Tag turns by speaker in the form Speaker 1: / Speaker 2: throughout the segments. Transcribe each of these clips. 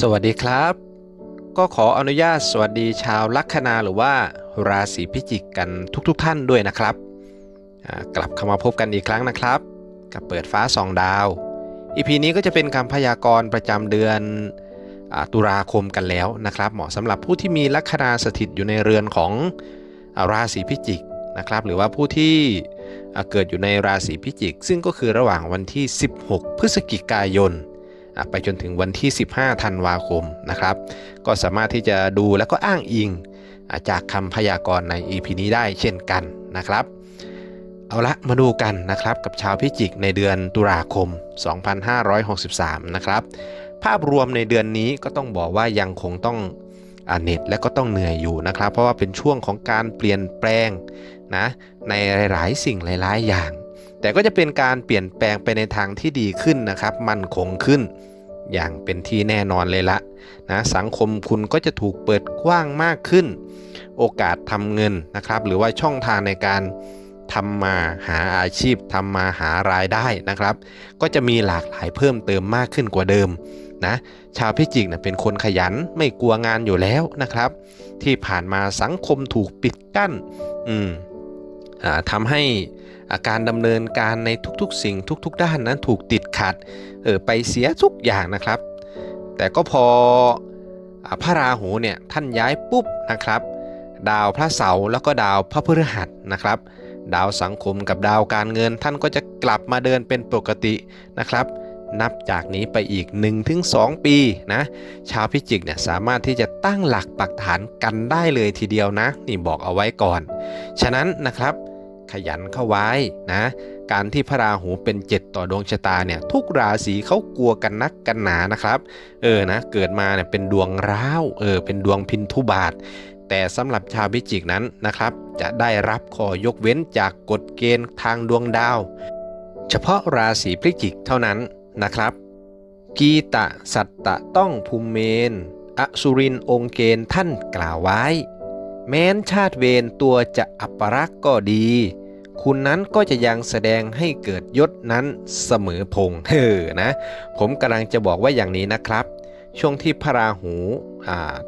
Speaker 1: สวัสดีครับ ก็ขออนุญาตสวัสดีชาวลัคนาหรือว่าราศีพิจิกกันทุกๆทท่านด้วยนะครับ กลับเข้ามาพบกันอีกครั้งนะครับ กับเปิดฟ้าสองดาวอีพีนี้ก็จะเป็นการพยากรณ์ประจำเดือนอตุลาคมกันแล้วนะครับ เหมาะสำหรับผู้ที่มีลัคนาสถิตอยู่ในเรือนของอราศีพิจิกนะครับ หรือว่าผู้ที่เกิดอยู่ในราศีพิจิก ซึ่งก็คือระหว่างวันที่ 16 พฤศจิกายน ไปจนถึงวันที่ 15 ธันวาคมนะครับ ก็สามารถที่จะดูแล้วก็อ้างอิงจากคำพยากรณ์ใน EP นี้ได้เช่นกันนะครับ เอาละมาดูกันนะครับกับชาวพิจิกในเดือนตุลาคม 2563 นะครับ ภาพรวมในเดือนนี้ก็ต้องบอกว่ายังคงต้องอเหน็ดและก็ต้องเหนื่อยอยู่นะครับ เพราะว่าเป็นช่วงของการเปลี่ยนแปลงนะในหลาย ๆ สิ่งหลาย ๆ อย่าง แต่ก็จะเป็นการเปลี่ยนแปลงไปในทางที่ดีขึ้นนะครับ มั่นคงขึ้น อย่างเป็นที่แน่นอนเลยละนะสังคมคุณก็จะถูกเปิดกว้างมากขึ้น โอกาสทำเงินนะครับ หรือว่าช่องทางในการทำมาหาอาชีพทำมาหารายได้นะครับ ก็จะมีหลากหลายเพิ่มเติมมากขึ้นกว่าเดิมนะชาวพิจิกนะเป็นคนขยันไม่กลัวงานอยู่แล้วนะครับ ที่ผ่านมาสังคมถูกปิดกั้นอืมอ่าทำให้ การดำเนินการในทุกๆ สิ่งทุก ๆ ด้านนั้นถูกติดขัดเออไปเสียทุกอย่างนะครับ แต่ก็พออพระราหูเนี่ยท่านย้ายปุ๊บนะครับ ดาวพระเสาร์แล้วก็ดาวพระพฤหัสนะครับ ดาวสังคมกับดาวการเงินท่านก็จะกลับมาเดินเป็นปกตินะครับนับจากนี้ไปอีก 1-2 ปีนะชาวพิจิกเนี่ยสามารถที่จะตั้งหลักปักฐานกันได้เลยทีเดียวนะ นี่บอกเอาไว้ก่อน ฉะนั้นนะครับ ขยันเข้าไว้นะ การที่พระราหูเป็น7ต่อดวงชะตาเนี่ยทุกราศีเขากลัวกันนักกันหนานะครับ เออนะเกิดมาเนี่ยเป็นดวงร้าวเออเป็นดวงพินทุบาท แต่สำหรับชาวพิจิกนั้นนะครับ จะได้รับข้อยกเว้นจากกฎเกณฑ์ทางดวงดาว เฉพาะราศีพิจิกเท่านั้นนะครับ กีตะสัตตะต้องภูมิเมนอสุรินองค์เกณฑ์ท่านกล่าวไว้ แม้นชาติเวรตัวจะอัปรักษ์ก็ดี คุณนั้นก็จะยังแสดงให้เกิดยศนั้นเสมอพงเออนะ ผมกำลังจะบอกว่าอย่างนี้นะครับ ช่วงที่พระราหู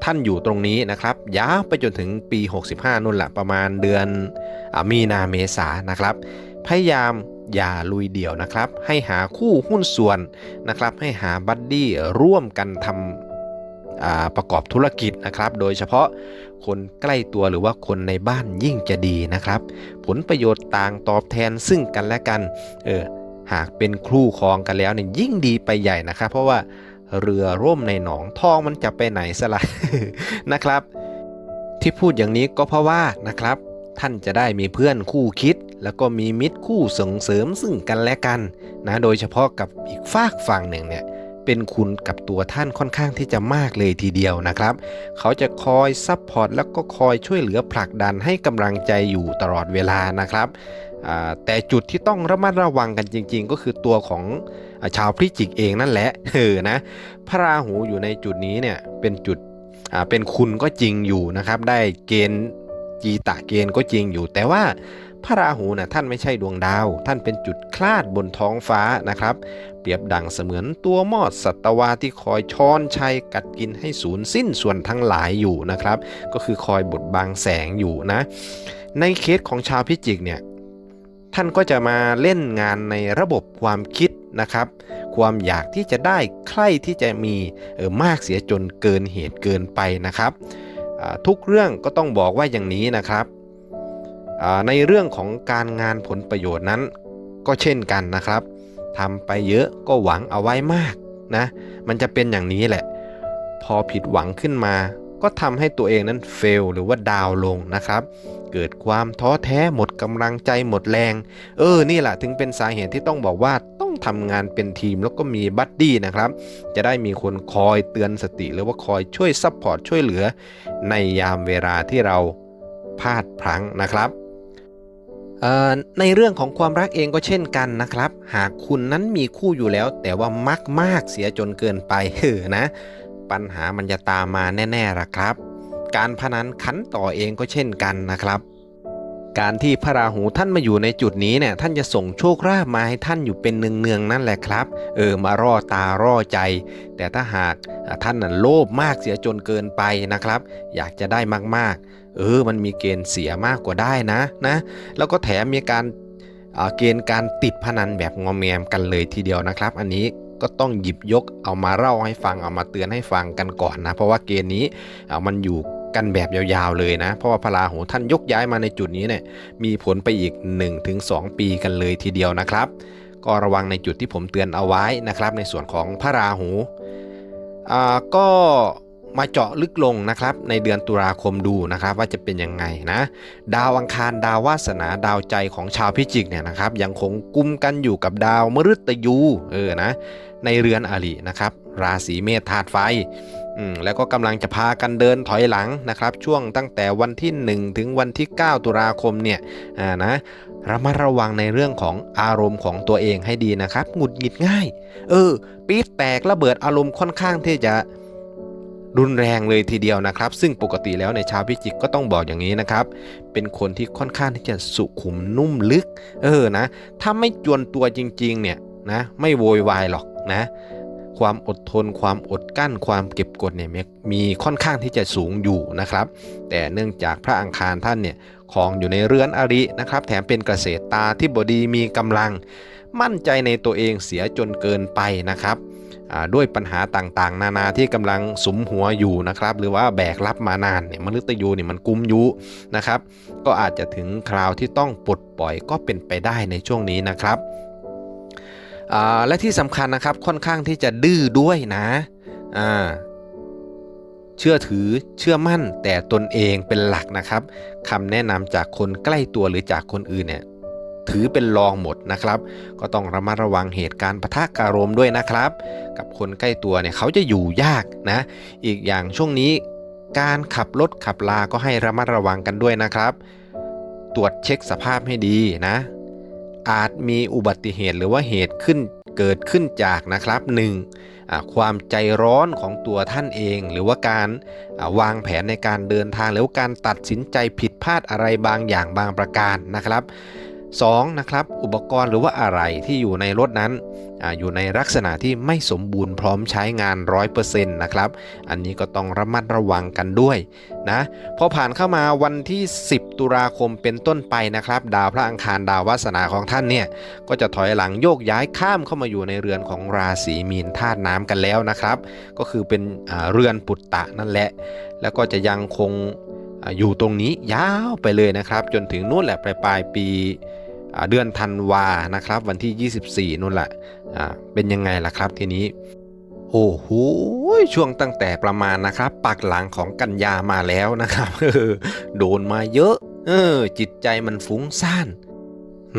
Speaker 1: ท่านอยู่ตรงนี้นะครับยาวไปจนถึงปี 65นู่นแหละประมาณเดือนอมีนาเมษานะครับ พยายามอย่าลุยเดี่ยวนะครับ ให้หาคู่หุ้นส่วนนะครับ ให้หาบัดดี้ร่วมกันทำ ประกอบธุรกิจนะครับ โดยเฉพาะคนใกล้ตัวหรือว่าคนในบ้านยิ่งจะดีนะครับ ผลประโยชน์ต่างตอบแทนซึ่งกันและกันเออหากเป็นครู่ครองกันแล้วเนี่ยยิ่งดีไปใหญ่นะครับ เพราะว่าเรือร่มในหนองทองมันจะไปไหนสละนะครับ ที่พูดอย่างนี้ก็เพราะว่านะครับ ท่านจะได้มีเพื่อนคู่คิด แล้วก็มีมิตรคู่ส่งเสริมซึ่งกันและกันนะโดยเฉพาะกับอีกฝากฝั่งหนึ่งเนี่ย เป็นคุณกับตัวท่านค่อนข้างที่จะมากเลยทีเดียวนะครับ เขาจะคอยซัพพอร์ตแล้วก็คอยช่วยเหลือผลักดันให้กำลังใจอยู่ตลอดเวลานะครับแต่จุดที่ต้องระมัดระวังกันจริง ๆ ก็คือตัวของชาวพิจิกเองนั่นแหละเออนะพระราหูอยู่ในจุดนี้เนี่ยเป็นจุดเป็นคุณก็จริงอยู่นะครับ ได้เกณฑ์จีตะเกณฑ์ก็จริงอยู่แต่ว่า พระราหูนะ่ะท่านไม่ใช่ดวงดาว ท่านเป็นจุดคลาดบนท้องฟ้านะครับ เปรียบดังเสมือนตัวมอดสัตวาที่คอยช้อนชัยกัดกินให้สูญสิ้นส่วนทั้งหลายอยู่นะครับ ก็คือคอยบดบังแสงอยู่นะ ในเคสของชาวพิจิกเนี่ยท่านก็จะมาเล่นงานในระบบความคิดนะครับ ความอยากที่จะได้ใคร่ที่จะมีเออมากเสียจนเกินเหตุเกินไปนะครับ ทุกเรื่องก็ต้องบอกว่าอย่างนี้นะครับ ในเรื่องของการงานผลประโยชน์นั้น ก็เช่นกันนะครับทำไปเยอะก็หวังเอาไว้มากนะ มันจะเป็นอย่างนี้แหละ พอผิดหวังขึ้นมา ก็ทำให้ตัวเองนั้นเฟลหรือว่าดาวลงนะครับ เกิดความท้อแท้หมดกำลังใจหมดแรง เออ นี่แหละถึงเป็นสาเหตุที่ต้องบอกว่าต้องทำงานเป็นทีมแล้วก็มีบัดดี้นะครับ จะได้มีคนคอยเตือนสติหรือว่าคอยช่วยซัพพอร์ตช่วยเหลือ ในยามเวลาที่เราพลาดพลั้งนะครับ ในเรื่องของความรักเองก็เช่นกันนะครับ หากคุณนั้นมีคู่อยู่แล้ว แต่ว่ามักมากเสียจนเกินไปเออนะ ปัญหามันจะตามมาแน่ๆละครับ การพนันขันต่อเองก็เช่นกันนะครับ การที่พระราหูท่านมาอยู่ในจุดนี้เนี่ยท่านจะส่งโชคลาภมาให้ท่านอยู่เป็นเนืองๆนั่นแหละครับ เออมาร่อตาร่อใจ แต่ถ้าหากท่านน่ะโลภมากเสียจนเกินไปนะครับ อยากจะได้มาก เออมันมีเกณฑ์เสียมากกว่าได้นะนะแล้วก็แถมมีการอ่าเกณฑ์การติดพนันแบบงอมแงมกันเลยทีเดียวนะครับ อันนี้ก็ต้องหยิบยกเอามาเล่าให้ฟังเอามาเตือนให้ฟังกันก่อนนะ เพราะว่าเกณฑ์นี้มันอยู่กันแบบยาวๆเลยนะ เพราะว่าพระราหูท่านยกย้ายมาในจุดนี้เนี่ยมีผลไปอีก 1-2 ปีกันเลยทีเดียวนะครับ ก็ระวังในจุดที่ผมเตือนเอาไว้นะครับ ในส่วนของพระราหูอ่าก็ มาเจาะลึกลงนะครับ ในเดือนตุลาคมดูนะครับ ว่าจะเป็นยังไงนะ ดาวอังคารดาววาสนาดาวใจของชาวพิจิกเนี่ยนะครับ ยังคงกุมกันอยู่กับดาวมฤตยูเออนะ ในเรือนอรินะครับ ราศีเมษธาตุไฟอืมแล้วก็กำลังจะพากันเดินถอยหลังนะครับ ช่วงตั้งแต่วันที่ 1 ถึงวันที่ 9 ตุลาคมเนี่ยอ่านะระมัดระวังในเรื่องของอารมณ์ของตัวเองให้ดีนะครับหงุดหงิดง่าย เออปี๊ดแตกระเบิดอารมณ์ค่อนข้างที่จะ รุนแรงเลยทีเดียวนะครับ ซึ่งปกติแล้วในชาวพิจิกก็ต้องบอกอย่างนี้นะครับ เป็นคนที่ค่อนข้างที่จะสุขุมนุ่มลึก เออนะ ถ้าไม่จวนตัวจริงๆ เนี่ยนะ ไม่โวยวายหรอกนะ ความอดทน ความอดกั้น ความเก็บกดเนี่ยมีค่อนข้างที่จะสูงอยู่นะครับ แต่เนื่องจากพระอังคารท่านเนี่ยของอยู่ในเรือนอรินะครับ แถมเป็นเกษตรตาที่บดีมีกำลัง มั่นใจในตัวเองเสียจนเกินไปนะครับ ด้วยปัญหาต่างๆ นานาที่กำลังสมหัวอยู่นะครับ หรือว่าแบกรับมานานเนี่ยมฤตยูเนี่ยมันกุมยุนะครับ ก็อาจจะถึงคราวที่ต้องปลดปล่อยก็เป็นไปได้ในช่วงนี้นะครับและที่สำคัญนะครับค่อนข้างที่จะดื้อด้วยนะเชื่อถือเชื่อมั่นแต่ตนเองเป็นหลักนะครับคำแนะนำจากคนใกล้ตัวหรือจากคนอื่นเนี่ย ถือเป็นรองหมดนะครับ ก็ต้องระมัดระวังเหตุการณ์ปะทะคารมด้วยนะครับ กับคนใกล้ตัวเนี่ยเขาจะอยู่ยากนะ อีกอย่างช่วงนี้การขับรถขับลาก็ให้ระมัดระวังกันด้วยนะครับ ตรวจเช็คสภาพให้ดีนะ อาจมีอุบัติเหตุหรือว่าเหตุขึ้นเกิดขึ้นจากนะครับ 1. อ่าความใจร้อนของตัวท่านเอง หรือว่าการวางแผนในการเดินทางหรือการตัดสินใจผิดพลาดอะไรบางอย่างบางประการนะครับ 2. นะครับอุปกรณ์หรือว่าอะไรที่อยู่ในรถนั้นออยู่ในลักษณะที่ไม่สมบูรณ์พร้อมใช้งาน 100%นะครับ อันนี้ก็ต้องระมัดระวังกันด้วยนะพอผ่านเข้ามาวันที่ 10 ตุลาคมเป็นต้นไปนะครับ ดาวพระอังคารดาววาสนาของท่านเนี่ยก็จะถอยหลังโยกย้ายข้ามเข้ามาอยู่ในเรือนของราศีมีนธาตุน้ำกันแล้วนะครับ ก็คือเป็นเรือนปุตตะนั่นแหละ แล้วก็จะยังคงอยู่ตรงนี้ยาวไปเลยนะครับ จนถึงนู่นแหละปลายปลายปี เดือนธันวานะครับ วันที่ 24นู่นแหละอ่าเป็นยังไงล่ะครับทีนี้ โอ้โหช่วงตั้งแต่ประมาณนะครับปักหลังของกันยามาแล้วนะครับเออโดนมาเยอะ เออ จิตใจมันฟุ้งซ่าน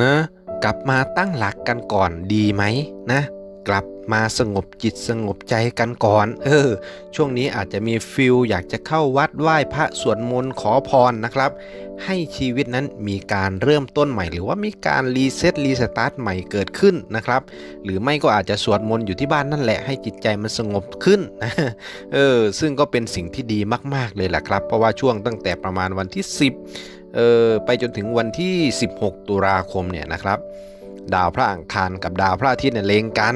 Speaker 1: นะกลับมาตั้งหลักกันก่อนดีไหมนะ กลับ มาสงบจิตสงบใจกันก่อน เออ ช่วงนี้อาจจะมีฟิลอยากจะเข้าวัดไหว้พระสวดมนต์ขอพรนะครับ ให้ชีวิตนั้นมีการเริ่มต้นใหม่ หรือว่ามีการรีเซ็ตรีสตาร์ทใหม่เกิดขึ้นนะครับ หรือไม่ก็อาจจะสวดมนต์อยู่ที่บ้านนั่นแหละให้จิตใจมันสงบขึ้นนะเออ ซึ่งก็เป็นสิ่งที่ดีมากๆเลยแหละครับ เพราะว่าช่วงตั้งแต่ประมาณวันที่ 10เออไปจนถึงวันที่ 16 ตุลาคมเนี่ยนะครับ ดาวพระอังคารกับดาวพระอาทิตย์เนี่ยเลงกัน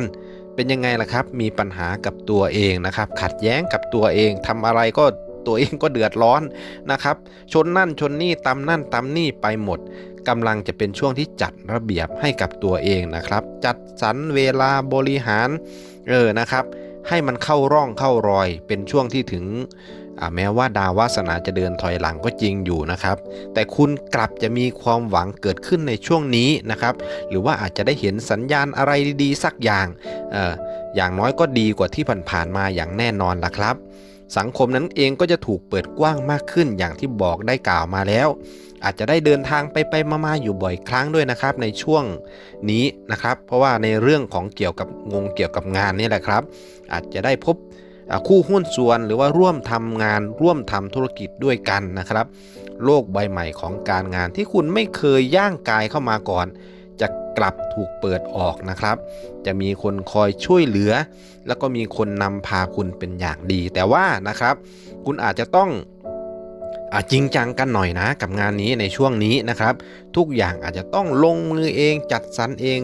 Speaker 1: เป็นยังไงล่ะครับ มีปัญหากับตัวเองนะครับ ขัดแย้งกับตัวเองทำอะไรก็ตัวเองก็เดือดร้อนนะครับ ชนนั่นชนนี่ตำนั่นตำนี่ไปหมดกำลังจะเป็นช่วงที่จัดระเบียบให้กับตัวเองนะครับ จัดสรรเวลาบริหารเออนะครับ ให้มันเข้าร่องเข้ารอยเป็นช่วงที่ถึง แม้ว่าดาววาสนาจะเดินถอยหลังก็จริงอยู่นะครับ แต่คุณกลับจะมีความหวังเกิดขึ้นในช่วงนี้นะครับ หรือว่าอาจจะได้เห็นสัญญาณอะไรดีๆ สักอย่างอออย่างน้อยก็ดีกว่าที่ผ่านๆมาอย่างแน่นอนล่ะครับ สังคมนั้นเองก็จะถูกเปิดกว้างมากขึ้นอย่างที่บอกได้กล่าวมาแล้ว อาจจะได้เดินทางไปไปมาๆอยู่บ่อยครั้งด้วยนะครับ ในช่วงนี้นะครับ เพราะว่าในเรื่องของเกี่ยวกับงงเกี่ยวกับงานนี่แหละครับ อาจจะได้พบ คู่หุ้นส่วนหรือว่าร่วมทำงานร่วมทำธุรกิจด้วยกันนะครับ โลกใบใหม่ของการงานที่คุณไม่เคยย่างกายเข้ามาก่อน จะกลับถูกเปิดออกนะครับ จะมีคนคอยช่วยเหลือ แล้วก็มีคนนำพาคุณเป็นอย่างดี แต่ว่านะครับ คุณอาจจะต้องอจริงจังกันหน่อยนะกับงานนี้ในช่วงนี้นะครับ ทุกอย่างอาจจะต้องลงมือเองจัดสรรเอง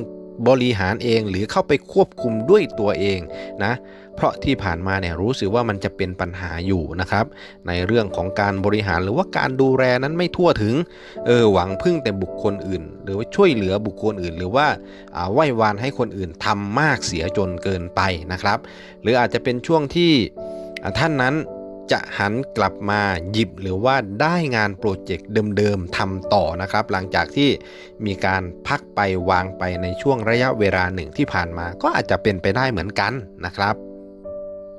Speaker 1: บริหารเองหรือเข้าไปควบคุมด้วยตัวเองนะเพราะที่ผ่านมาเนี่ยรู้สึกว่ามันจะเป็นปัญหาอยู่นะครับ ในเรื่องของการบริหารหรือว่าการดูแลนั้นไม่ทั่วถึงเออหวังพึ่งแต่บุคคลอื่น หรือว่าช่วยเหลือบุคคลอื่น หรือว่าอ่าไหว้วานให้คนอื่นทำมากเสียจนเกินไปนะครับ หรืออาจจะเป็นช่วงที่ท่านนั้น จะหันกลับมาหยิบหรือว่าได้งานโปรเจกต์เดิมๆทำต่อนะครับ หลังจากที่มีการพักไปวางไปในช่วงระยะเวลาหนึ่งที่ผ่านมา ก็อาจจะเป็นไปได้เหมือนกันนะครับ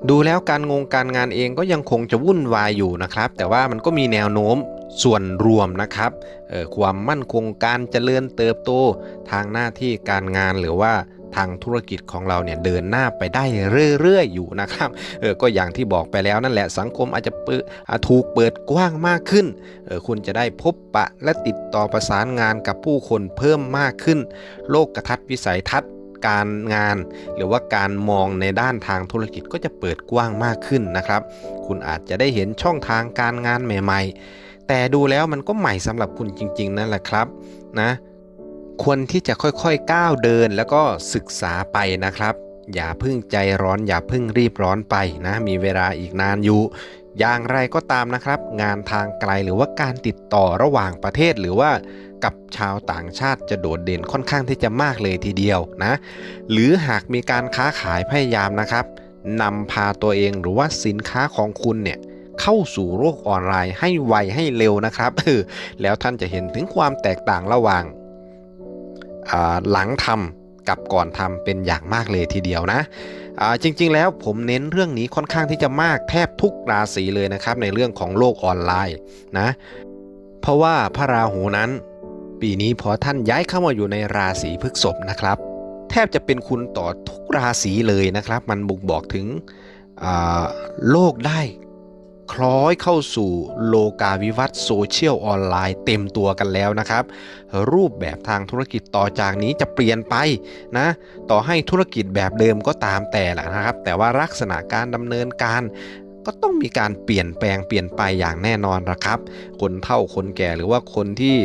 Speaker 1: ดูแล้วการงงการงานเองก็ยังคงจะวุ่นวายอยู่นะครับ แต่ว่ามันก็มีแนวโน้มส่วนรวมนะครับเอ่อความมั่นคงการเจริญเติบโตทางหน้าที่การงานหรือว่า ทางธุรกิจของเราเนี่ยเดินหน้าไปได้เรื่อยๆอยู่นะครับเออก็อย่างที่บอกไปแล้วนั่นแหละสังคมอาจจะเปิดถูกเปิดกว้างมากขึ้นเออคุณจะได้พบปะและติดต่อประสานงานกับผู้คนเพิ่มมากขึ้น โลกกระทัดวิสัยทัศน์การงานหรือว่าการมองในด้านทางธุรกิจก็จะเปิดกว้างมากขึ้นนะครับ คุณอาจจะได้เห็นช่องทางการงานใหม่ ๆ แต่ดูแล้วมันก็ใหม่สำหรับคุณจริง ๆ นั่นแหละครับนะ ควรที่จะค่อยๆก้าวเดินแล้วก็ศึกษาไปนะครับ อย่าพึ่งใจร้อนอย่าพึ่งรีบร้อนไปนะ มีเวลาอีกนานอยู่อย่างไรก็ตามนะครับ งานทางไกลหรือว่าการติดต่อระหว่างประเทศหรือว่ากับชาวต่างชาติจะโดดเด่นค่อนข้างที่จะมากเลยทีเดียวนะ หรือหากมีการค้าขายพยายามนะครับนำพาตัวเองหรือว่าสินค้าของคุณเนี่ยเข้าสู่โลกออนไลน์ให้ไวให้เร็วนะครับเออแล้วท่านจะเห็นถึงความแตกต่างระหว่าง หลังทำกับก่อนทำเป็นอย่างมากเลยทีเดียวนะจริงๆ แล้วผมเน้นเรื่องนี้ค่อนข้างที่จะมากแทบทุกราศีเลยนะครับในเรื่องของโลกออนไลน์นะเพราะว่าพระราหูนั้น ปีนี้พอท่านย้ายเข้ามาอยู่ในราศีพฤษภนะครับ แทบจะเป็นคุณต่อทุกราศีเลยนะครับ มันบ่งบอกถึงโลกได้ คล้อยเข้าสู่โลกาวิวัตน์โซเชียลออนไลน์เต็มตัวกันแล้วนะครับ รูปแบบทางธุรกิจต่อจากนี้จะเปลี่ยนไปนะ ต่อให้ธุรกิจแบบเดิมก็ตามแต่แหละนะครับ แต่ว่าลักษณะการดำเนินการก็ต้องมีการเปลี่ยนแปลงเปลี่ยนไปอย่างแน่นอนนะครับ คนเฒ่าคนแก่หรือว่าคนที่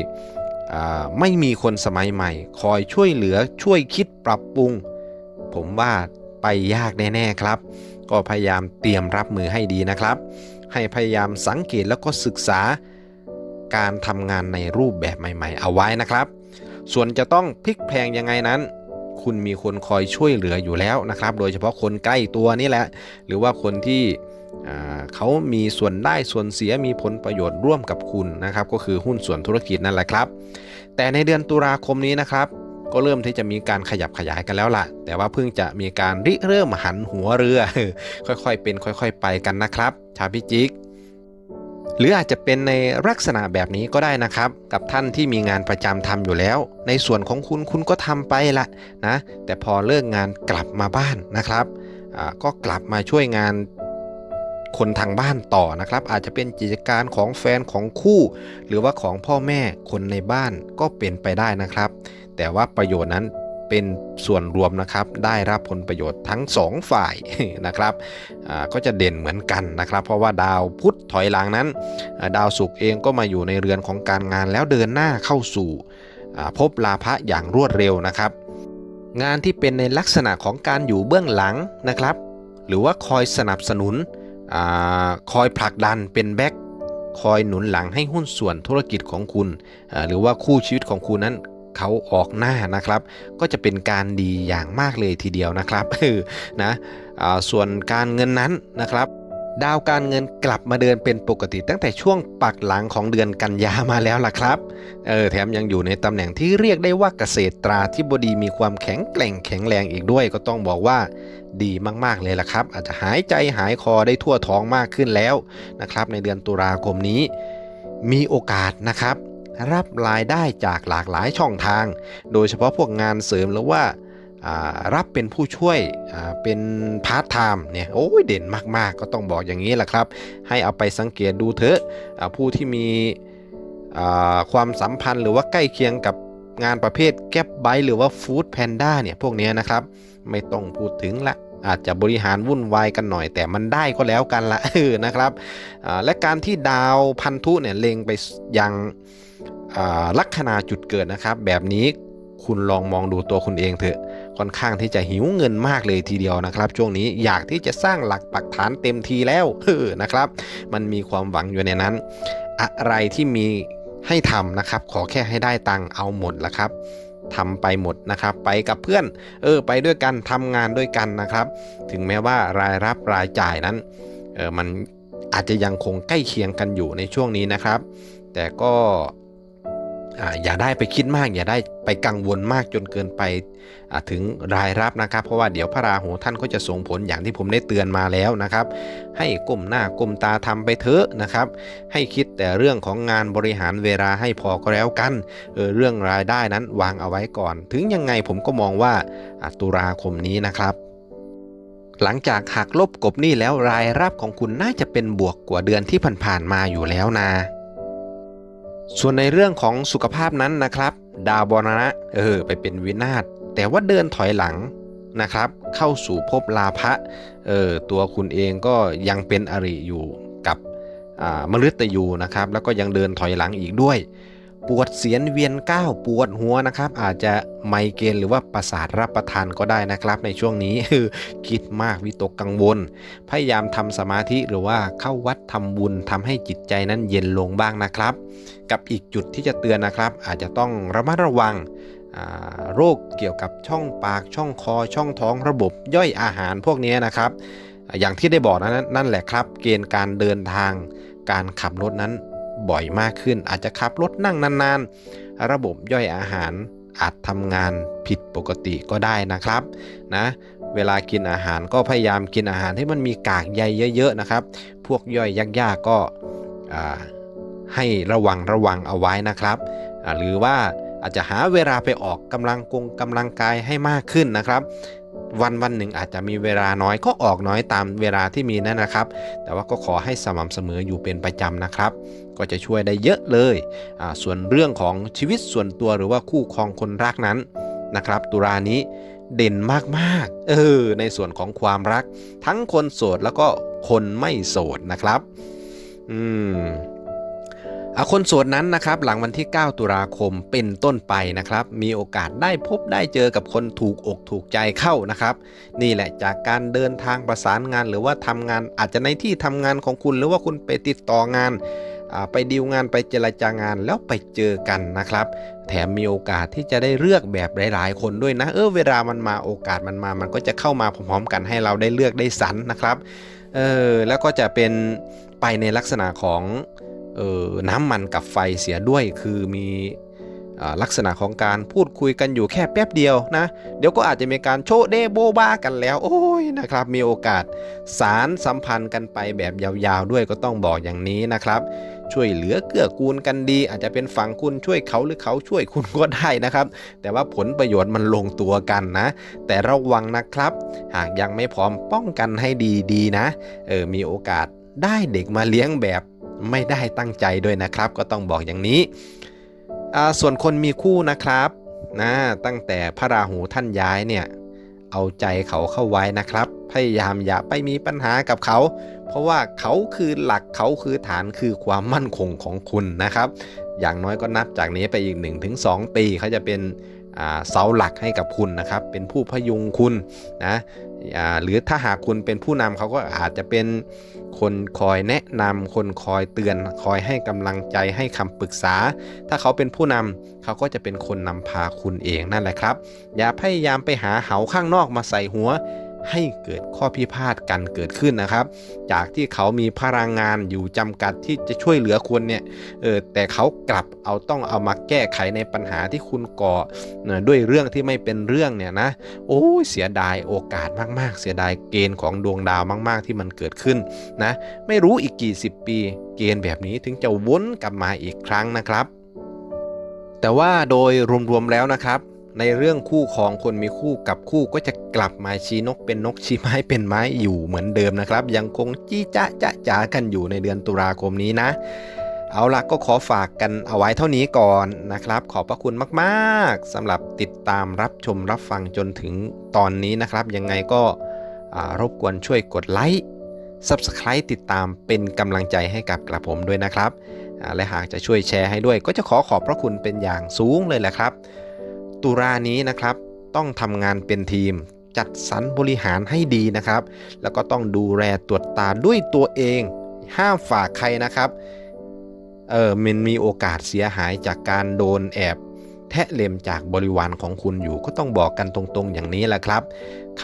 Speaker 1: ไม่มีคนสมัยใหม่ คอยช่วยเหลือช่วยคิดปรับปรุง ผมว่าไปยากแน่ ๆ ครับ ก็พยายามเตรียมรับมือให้ดีนะครับ ให้พยายามสังเกตแล้วก็ศึกษาการทำงานในรูปแบบใหม่ ๆ เอาไว้นะครับ ส่วนจะต้องพลิกแพลงยังไงนั้น คุณมีคนคอยช่วยเหลืออยู่แล้วนะครับ โดยเฉพาะคนใกล้ตัวนี่แหละ หรือว่าคนที่เขามีส่วนได้ส่วนเสียมีผลประโยชน์ร่วมกับคุณนะครับ ก็คือหุ้นส่วนธุรกิจนั่นแหละครับ แต่ในเดือนตุลาคมนี้นะครับ ก็เริ่มที่จะมีการขยับขยายกันแล้วล่ะ แต่ว่าเพิ่งจะมีการริเริ่มหันหัวเรือ ค่อยๆเป็นค่อย ๆ ไปกันนะครับ ชาวพิจิกหรืออาจจะเป็นในลักษณะแบบนี้ก็ได้นะครับ กับท่านที่มีงานประจำทำอยู่แล้ว ในส่วนของคุณคุณก็ทำไปละนะแต่พอเลิกงานกลับมาบ้านนะครับก็กลับมาช่วยงานคนทางบ้านต่อนะครับ อาจจะเป็นกิจการของแฟนของคู่ หรือว่าของพ่อแม่คนในบ้านก็เป็นไปได้นะครับ แต่ว่าประโยชน์นั้นเป็นส่วนรวมนะครับได้รับผลประโยชน์ทั้งสองฝ่ายนะครับก็จะเด่นเหมือนกันนะครับ เพราะว่าดาวพุธถอยหลังนั้นาดาวศุกร์เองก็มาอยู่ในเรือนของการงานแล้วเดินหน้าเข้าสู่อ่าพลาภะอย่างรวดเร็วนะครับ งานที่เป็นในลักษณะของการอยู่เบื้องหลังนะครับ หรือว่าคอยสนับสนุนอคอยผลักดันเป็นแบ็คคอยหนุนหลังให้หุ้นส่วนธุรกิจของคุณ หรือว่าคู่ชีวิตของคุณนั้น เขาออกหน้านะครับ ก็จะเป็นการดีอย่างมากเลยทีเดียวนะครับนะส่วนการเงินนั้นนะครับดาวการเงินกลับมาเดินเป็นปกติตั้งแต่ช่วงปักหลังของเดือนกันยามาแล้วล่ะครับ เออแถมยังอยู่ในตำแหน่งที่เรียกได้ว่าเกษตราธิบดีมีความแข็งแกร่งแข็งแรงอีกด้วยก็ต้องบอกว่าดีมากๆเลยล่ะครับ อาจจะหายใจหายคอได้ทั่วท้องมากขึ้นแล้วนะครับ ในเดือนตุลาคมนี้ มีโอกาสนะครับ รับรายได้จากหลากหลายช่องทาง โดยเฉพาะพวกงานเสริมหรือว่ารับเป็นผู้ช่วยเป็นพาร์ทไทม์เนี่ยโอ้ยเด่นมากๆ ก็ต้องบอกอย่างนี้แหละครับ ให้เอาไปสังเกตดูเถอะผู้ที่มีความสัมพันธ์หรือว่าใกล้เคียงกับงานประเภทแก๊ปไบหรือว่าฟู้ดแพนด้าเนี่ยพวกนี้นะครับ ไม่ต้องพูดถึงละอาจจะบริหารวุ่นวายกันหน่อยแต่มันได้ก็แล้วกันละเออนะครับและการที่ดาวพันธุเนี่ยเล็งไปยัง ลัคนาจุดเกิดนะครับ แบบนี้คุณลองมองดูตัวคุณเองเถอะ ค่อนข้างที่จะหิวเงินมากเลยทีเดียวนะครับ ช่วงนี้อยากที่จะสร้างหลักปักฐานเต็มทีแล้วเออนะครับ มันมีความหวังอยู่ในนั้น อะไรที่มีให้ทำนะครับ ขอแค่ให้ได้ตังค์เอาหมดละครับทำไปหมดนะครับ ไปกับเพื่อน เออ ไปด้วยกันทำงานด้วยกันนะครับ ถึงแม้ว่ารายรับรายจ่ายนั้น เออมันอาจจะยังคงใกล้เคียงกันอยู่ในช่วงนี้นะครับ แต่ก็ อย่าได้ไปคิดมาก อย่าได้ไปกังวลมากจนเกินไปถึงรายรับนะครับ เพราะว่าเดี๋ยวพระราหูท่านก็จะส่งผลอย่างที่ผมได้เตือนมาแล้วนะครับ ให้ก้มหน้าก้มตาทำไปเถอะนะครับ ให้คิดแต่เรื่องของงานบริหารเวลาให้พอก็แล้วกันเออเรื่องรายได้นั้นวางเอาไว้ก่อน ถึงยังไงผมก็มองว่าตุลาคมนี้นะครับหลังจากหักลบกบหนี้แล้วรายรับของคุณน่าจะเป็นบวกกว่าเดือนที่ผ่านๆมาอยู่แล้วนะ ส่วนในเรื่องของสุขภาพนั้นนะครับ ดาวบรณะเออไปเป็นวินาศแต่ว่าเดินถอยหลังนะครับ เข้าสู่ภพลาภะเออตัวคุณเองก็ยังเป็นอริอยู่กับมฤตยูนะครับ แล้วก็ยังเดินถอยหลังอีกด้วย ปวดเสียนเวียนก้าวปวดหัวนะครับ อาจจะไมเกรนหรือว่าประสาทรับประทานก็ได้นะครับ ในช่วงนี้คือกิดมากวิตกกังวล พยายามทำสมาธิหรือว่าเข้าวัดทำบุญทำให้จิตใจนั้นเย็นลงบ้างนะครับ กับอีกจุดที่จะเตือนนะครับ อาจจะต้องระมัดระวังโรคเกี่ยวกับช่องปากช่องคอช่องท้องระบบย่อยอาหารพวกนี้นะครับ อย่างที่ได้บอกนั้นนั่นแหละครับ เกณฑ์การเดินทางการขับรถนั้น บ่อยมากขึ้น อาจจะขับรถนั่งนานๆ ระบบย่อยอาหารอาจทำงานผิดปกติก็ได้นะครับนะเวลากินอาหารก็พยายามกินอาหารที่มันมีกากใยเยอะๆนะครับ พวกย่อยยากๆก็ให้ระวังระวังเอาไว้นะครับ หรือว่าอาจจะหาเวลาไปออกกำลังกงกำลังกายให้มากขึ้นนะครับ วันวันหนึ่งอาจจะมีเวลาน้อยก็ออกน้อยตามเวลาที่มีนั่นนะครับ แต่ว่าก็ขอให้สม่ำเสมออยู่เป็นประจำนะครับ ก็จะช่วยได้เยอะเลยอ่าส่วนเรื่องของชีวิตส่วนตัวหรือว่าคู่ครองคนรักนั้นนะครับ ตุรานี้เด่นมากๆ เออ ในส่วนของความรัก ทั้งคนโสดแล้วก็คนไม่โสดนะครับ อืมอะคนโสดนั้นนะครับ หลังวันที่ 9 ตุลาคมเป็นต้นไปนะครับ มีโอกาสได้พบได้เจอกับคนถูกอกถูกใจเข้านะครับ นี่แหละจากการเดินทางประสานงานหรือว่าทำงานอาจจะในที่ทำงานของคุณหรือว่าคุณไปติดต่องาน ไปดีลงานไปเจรจางานแล้วไปเจอกันนะครับ แถมมีโอกาสที่จะได้เลือกแบบหลาย ๆ คนด้วยนะ เออเวลามันมาโอกาสมันมา มันก็จะเข้ามาพร้อมๆ กันให้เราได้เลือกได้สรรนนะครับเออแล้วก็จะเป็นไปในลักษณะของเออน้ำมันกับไฟเสียด้วยคือมีลักษณะของการพูดคุยกันอยู่แค่แป๊บเดียวนะ เดี๋ยวก็อาจจะมีการโชว์เดโบบ้ากันแล้ว โอ้ยนะครับ มีโอกาสสารสัมพันธ์กันไปแบบยาวๆด้วยก็ต้องบอกอย่างนี้นะครับ ช่วยเหลือเกื้อกูลกันดี อาจจะเป็นฝั่งคุณช่วยเขาหรือเขาช่วยคุณก็ได้นะครับ แต่ว่าผลประโยชน์มันลงตัวกันนะ แต่ระวังนะครับ หากยังไม่พร้อมป้องกันให้ดีๆนะเออมีโอกาสได้เด็กมาเลี้ยงแบบไม่ได้ตั้งใจด้วยนะครับ ก็ต้องบอกอย่างนี้ ส่วนคนมีคู่นะครับนะตั้งแต่พระราหูท่านย้ายเนี่ย เอาใจเขาเข้าไว้นะครับ พยายามอย่าไปมีปัญหากับเขา เพราะว่าเขาคือหลักเขาคือฐานคือความมั่นคงของคุณนะครับ อย่างน้อยก็นับจากนี้ไปอีก 1-2 ปีเขาจะเป็นเสาหลักให้กับคุณนะครับ เป็นผู้พยุงคุณนะ หรือถ้าหากคุณเป็นผู้นำเขาก็อาจจะเป็นคนคอยแนะนำคนคอยเตือน คอยให้กำลังใจให้คำปรึกษา ถ้าเขาเป็นผู้นำเขาก็จะเป็นคนนำพาคุณเองนั่นแหละครับ อย่าพยายามไปหาเหาข้างนอกมาใส่หัว ให้เกิดข้อพิพาทกันเกิดขึ้นนะครับ จากที่เขามีพลังงานอยู่จำกัดที่จะช่วยเหลือคุณเนี่ยเออแต่เขากลับเอาต้องเอามาแก้ไขในปัญหาที่คุณก่อด้วยเรื่องที่ไม่เป็นเรื่องเนี่ยนะโอ้ยเสียดายโอกาสมาก ๆ เสียดายเกณฑ์ของดวงดาวมาก ๆ ที่มันเกิดขึ้นนะไม่รู้อีกกี่สิบปี เกณฑ์แบบนี้ถึงจะวนกลับมาอีกครั้งนะครับ แต่ว่าโดยรวมๆแล้วนะครับ ในเรื่องคู่ของคนมีคู่กับคู่ก็จะกลับมาชี้นกเป็นนกชี้ไม้เป็นไม้อยู่เหมือนเดิมนะครับ ยังคงจี้จ้าจ้าจ๋ากันอยู่ในเดือนตุลาคมนี้นะ เอาล่ะก็ขอฝากกันเอาไว้เท่านี้ก่อนนะครับ ขอบพระคุณมากๆสำหรับติดตามรับชมรับฟังจนถึงตอนนี้นะครับ ยังไงก็รบกวนช่วยกดไลค์ Subscribe ติดตามเป็นกำลังใจให้กับกระผมด้วยนะครับ และหากจะช่วยแชร์ให้ด้วยก็จะขอขอบพระคุณเป็นอย่างสูงเลยแหละครับ ตุลานี้นะครับ ต้องทำงานเป็นทีม จัดสรรบริหารให้ดีนะครับ แล้วก็ต้องดูแลตรวจตาด้วยตัวเอง ห้ามฝากใครนะครับ เออมันมีโอกาสเสียหายจากการโดนแอบแทะเล็มจากบริวารของคุณอยู่ ก็ต้องบอกกันตรงๆอย่างนี้แหละครับค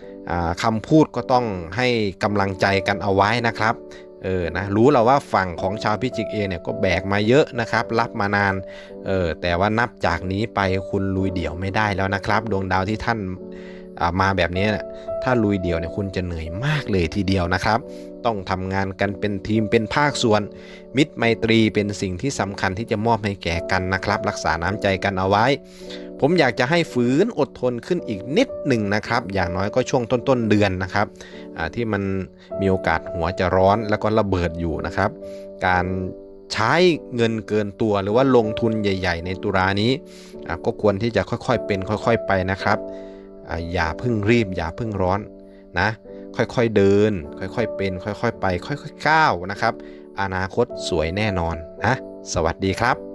Speaker 1: ำคำพูดก็ต้องให้กำลังใจกันเอาไว้นะครับ เออนะรู้เราว่าฝั่งของชาวพิจิกเองเนี่ยก็แบกมาเยอะนะครับ รับมานานเออแต่ว่านับจากนี้ไปคุณลุยเดี่ยวไม่ได้แล้วนะครับ ดวงดาวที่ท่านามาแบบนี้ถ้าลุยเดี่ยวเนี่ยคุณจะเหนื่อยมากเลยทีเดียวนะครับต้องทำงานกันเป็นทีมเป็นภาคส่วน มิตรไมตรีเป็นสิ่งที่สำคัญที่จะมอบให้แก่กันนะครับ รักษาน้ำใจกันเอาไว้ ผมอยากจะให้ฝืนอดทนขึ้นอีกนิดหนึ่งนะครับ อย่างน้อยก็ช่วงต้นๆเดือนนะครับที่มันมีโอกาสหัวจะร้อนแล้วก็ระเบิดอยู่นะครับ การใช้เงินเกินตัวหรือว่าลงทุนใหญ่ ๆ ในตุรานี้ก็ควรที่จะค่อยๆเป็นค่อย ๆ ไปนะครับออย่าเพิ่งรีบอย่าเพิ่งร้อนนะ ค่อยๆเดิน ค่อยๆเป็น ค่อยๆไป ค่อยๆก้าวนะครับ อนาคตสวยแน่นอนนะ สวัสดีครับ